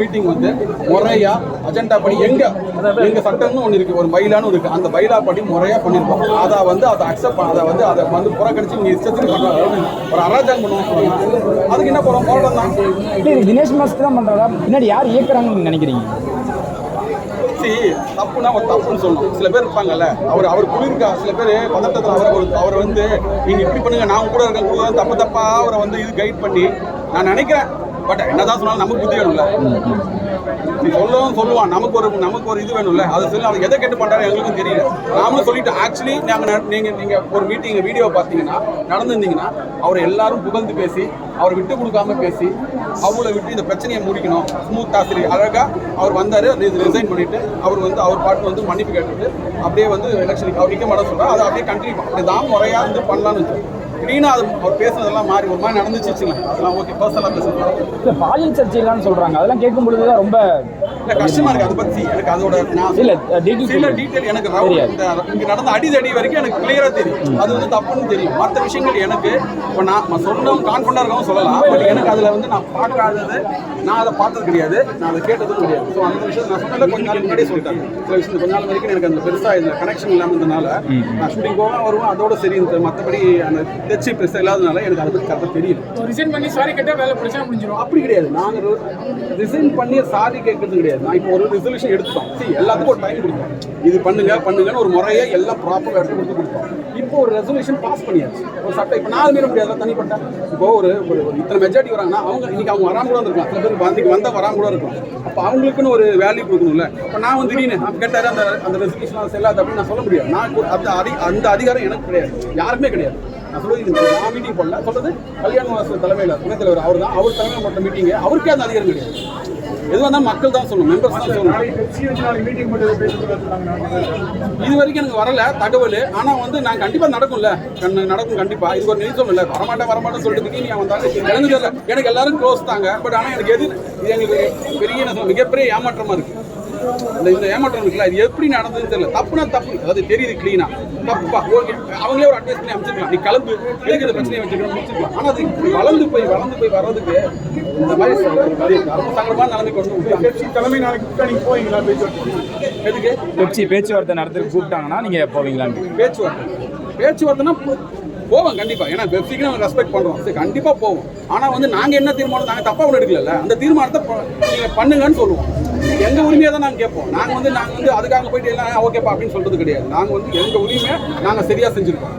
Meeting வந்து முறையா agenda படி எங்க எங்க சட்டம்னு ஒன்று இருக்கு ஒரு பைலான்னு இருக்கு. அந்த பைலா படி முறையா பண்ணிருக்கோம். அதை வந்து அதை அக்செப்ட் அதை வந்து அதை வந்து புறக்கணிச்சு நீங்க இஷ்டத்துக்கு பண்றாங்க ஒரு அராஜகம் பண்ணுவோம் அதுக்கு என்ன போறோம்? போராட்டம் தான். தினேஷ் மாஸ்டர் தான் பண்ணுறதா பின்னாடி யார் இயக்குறாங்கன்னு நினைக்கிறீங்க? See, தப்புனா ஒரு தப்புன்னு சொல்லணும். சில பேர் இருப்பாங்கல்ல அவர் அவர் குளிர்க்கா சில பேர் பதட்டத்தில் அவர் ஒரு அவர் வந்து நீங்க இப்படி பண்ணுங்க நான் கூட இருக்கேன் கூட தப்பு தப்பா அவரை வந்து இது கைட் பண்ணி நான் நினைக்கிறேன். பட் என்னதான் சொன்னாலும் நமக்கு புத்தி வேணும்ல. நீ சொல்லவும் சொல்லுவான். நமக்கு ஒரு நமக்கு ஒரு இது வேணும்ல. அதை சொல்லி அவர் எதை கேட்டு பண்றாரு எங்களுக்கும் தெரியல. நாமளும் சொல்லிட்டு ஆக்சுவலி நாங்க நட- நீங்க நீங்க ஒரு மீட்டிங் வீடியோ பார்த்தீங்கன்னா நடந்திருந்தீங்கன்னா அவர் எல்லாரும் புகழ்ந்து பேசி அவர் விட்டு கொடுக்காம பேசி அவங்கள விட்டு இந்த பிரச்சனையை முடிக்கணும். ஸ்மூத் சரி அழகா அவர் வந்தாரு ரிசைன் பண்ணிட்டு அவர் வந்து அவர் பாட்டு வந்து மன்னிப்பு கேட்டுட்டு அப்படியே வந்து எலெக்ஷனுக்கு அவர் நிற்க மாட்டேன் சொல்றாரு. அதை அப்படியே கண்டினியூ அப்படி தான் முறையா வந்து பண்ணலாம்னு வச்சு திடீர்னு அது அவர் பேசுனதெல்லாம் மாறி ஒரு மாதிரி நடந்துச்சு அதெல்லாம் ஓகே பர்சனலாக பேசுறேன் பாலியல் சர்ச்சைகள்னு சொல்கிறாங்க அதெல்லாம் கேட்கும் பொழுது தான் ரொம்ப கஷ்டமா இருக்கு அதை பத்தி. எனக்கு அதோட நான் இல்லை டீட்டெயில் டீடைல் எனக்கு ரவு- தெரியாது. இந்த இங்க நடந்த அடிதடி வரைக்கும் எனக்கு கிளியரா தெரியும். அது வந்து தப்புன்னு தெரியும். மற்ற விஷயங்கள் எனக்கு இப்போ நான் நான் சொன்னோம் கான்ஃபிடண்டா இருக்கவும் சொல்லலாம். பட் எனக்கு அதுல வந்து நான் பார்க்காதது நான் அதை பார்த்தது கிடையாது. நான் அதை கேட்டதும் கிடையாது. ஸோ அந்த விஷயம் நான் சொன்னதில்ல கொஞ்ச நாள் முன்னாடியே சொல்லிட்டேன் சில விஷயம் கொஞ்ச நாள் வரைக்கும் எனக்கு அந்த பெருசா இந்த கனெக்ஷன் இல்லாம இருந்தனால நான் ஷூட்டிங் போவேன் வருவேன் அதோட சரி. மற்றபடி அந்த டச்சு பெருசா இல்லாதனால எனக்கு அதை பத்தி கரெக்டாக தெரியல. ரிசைன் பண்ணி சாரி கேட்டா வேலை பிரச்சனை முடிஞ்சிடும் அப்படி கிடையாது. நாங்க ரிசைன் பண்ணி சாரி கேட்கறது கிடையாது. நான் இப்போ ஒரு ரிசல்யூஷன் எடுத்துட்டோம். சரி எல்லாத்துக்கும் ஒரு டைம் கொடுத்தோம். இது பண்ணுங்க பண்ணுங்கன்னு ஒரு முறையை எல்லாம் ப்ராப்பராக எடுத்து கொடுத்து கொடுத்தோம். இப்போ ஒரு ரெசல்யூஷன் பாஸ் பண்ணியாச்சு. ஒரு சட்டம் இப்போ நாலு மீற முடியாது தனிப்பட்ட. இப்போ ஒரு ஒரு இத்தனை மெஜாரிட்டி வராங்கன்னா அவங்க இன்னைக்கு அவங்க வராம கூட இருக்கலாம். சில பேர் வராம கூட இருக்கும் அப்போ அவங்களுக்குன்னு ஒரு வேல்யூ கொடுக்கணும்ல. இப்போ நான் வந்து திடீர்னு நான் கேட்டாரு அந்த அந்த ரெசல்யூஷன் செல்லாது அப்படின்னு நான் சொல்ல முடியாது. நான் அந்த அதி அந்த அதிகாரம் எனக்கு கிடையாது. யாருக்குமே கிடையாது. நான் சொல்றது இது நான் மீட்டிங் பண்ணல சொல்றது கல்யாண வாசல் தலைமையில் துணைத் தலைவர் அவர் தான் அவர் தலைமையில் போட்ட மீட்டிங் அவருக்கே அந்த அதிகாரம் கிடையாது. எதுவாக இருந்தால் மக்கள் தான் சொல்லணும் மெம்பர்ஸ் தான் சொல்லணும். மீட்டிங் இது வரைக்கும் எனக்கு வரல தகவல். ஆனால் வந்து நான் கண்டிப்பாக நடக்கும்ல. கண்ணு நடக்கும் கண்டிப்பாக இது ஒரு நியூஸ் இல்லை. வரமாட்டேன் வரமாட்டேன் சொல்லிட்டு திடீர்னு வந்தாங்க. எனக்கு தெரியல. எனக்கு எல்லாரும் க்ளோஸ் தாங்க. பட் ஆனால் எனக்கு எது இது எங்களுக்கு பெரிய மிகப்பெரிய ஏமாற்றமாக இருக்குது இந்த இந்த ஏமாற்றம் இருக்குல்ல இது எப்படி நடந்ததுன்னு தெரியல. தப்புனா தப்பு. அதாவது தெரியுது க்ளீனா தப்புப்பா ஓகே. அவங்களே ஒரு அட்வைஸ் பண்ணி அமைச்சிருக்கலாம் நீ கலந்து எதுக்கு இந்த பிரச்சனையை வச்சுக்கணும் முடிச்சிருக்கலாம். ஆனா அது இப்படி வளர்ந்து போய் வளர்ந்து போய் வர்றதுக்கு இந்த மாதிரி ஒரு மாதிரி ரொம்ப சங்கடமா நடந்து கொண்டு. தலைமை நாளைக்கு கூட்டணிக்கு போவீங்களா? பேச்சு எதுக்கு? பெப்சி பேச்சுவார்த்தை நடத்துறதுக்கு கூப்பிட்டாங்கன்னா நீங்கள் போவீங்களான்னு. பேச்சுவார்த்தை. பேச்சுவார்த்தைனா போ- போவோம் கண்டிப்பா. ஏன்னா பெப்சிக்கு நம்ம ரெஸ்பெக்ட் பண்றோம். சரி கண்டிப்பா போவோம். ஆனா வந்து நாங்க என்ன தீர்மானம் நாங்க தப்பா ஒன்று எடுக்கல அந்த தீர்மானத்தை நீங்கள் பண்ணுங்கன்னு சொல்லுவோம். எங்க உரிமையை தான் நாங்க கேட்போம். நாங்க வந்து நாங்க வந்து அதுக்காக போயிட்டு எல்லாம் ஓகேப்பா அப்படின்னு சொல்றது கிடையாது. நாங்க வந்து எங்க உரிமையை நாங்க சரியா செஞ்சிருக்கோம்.